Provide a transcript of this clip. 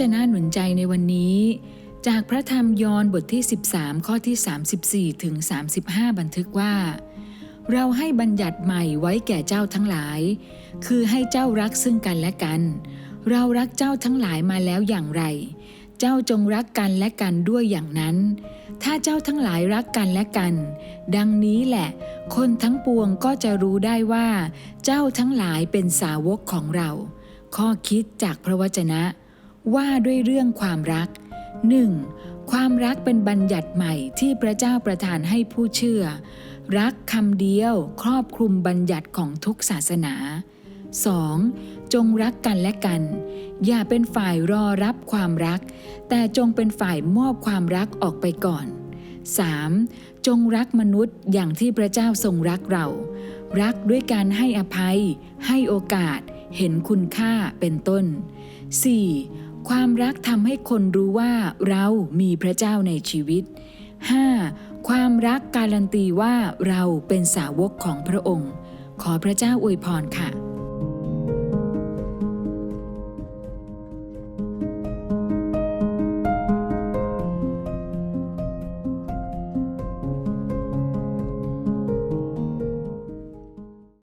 จนะหนุนใจในวันนี้ จากพระธรรมยอห์นบทที่ 13 ข้อที่ 34 ถึง 35 บันทึกว่า เราให้บัญญัติใหม่ไว้แก่เจ้าทั้งหลาย คือให้เจ้ารักซึ่งกันและกัน เรารักเจ้าทั้งหลายมาแล้วอย่างไร เจ้าจงรักกันและกันด้วยอย่างนั้น ถ้าเจ้าทั้งหลายรักกันและกัน ดังนี้แหละ คนทั้งปวงก็จะรู้ได้ว่า เจ้าทั้งหลายเป็นสาวกของเรา ข้อคิดจากพระวจนะ ว่าด้วยเรื่องความรัก 1. ความรักเป็นบัญญัติใหม่ที่พระเจ้าประทานให้ผู้เชื่อ รักคำเดียวครอบคลุมบัญญัติของทุกศาสนา 2. จงรักกันและกัน อย่าเป็นฝ่ายรอรับความรัก แต่จงเป็นฝ่ายมอบความรักออกไปก่อน 3. จงรักมนุษย์อย่างที่พระเจ้าทรงรักเรา รักด้วยการให้อภัย ให้โอกาส เห็นคุณค่าเป็นต้น 4. ความรักทำให้คนรู้ว่าเรามีพระเจ้าในชีวิต 5. ความรักการันตีว่าเราเป็นสาวกของพระองค์ ขอพระเจ้าอวยพรค่ะ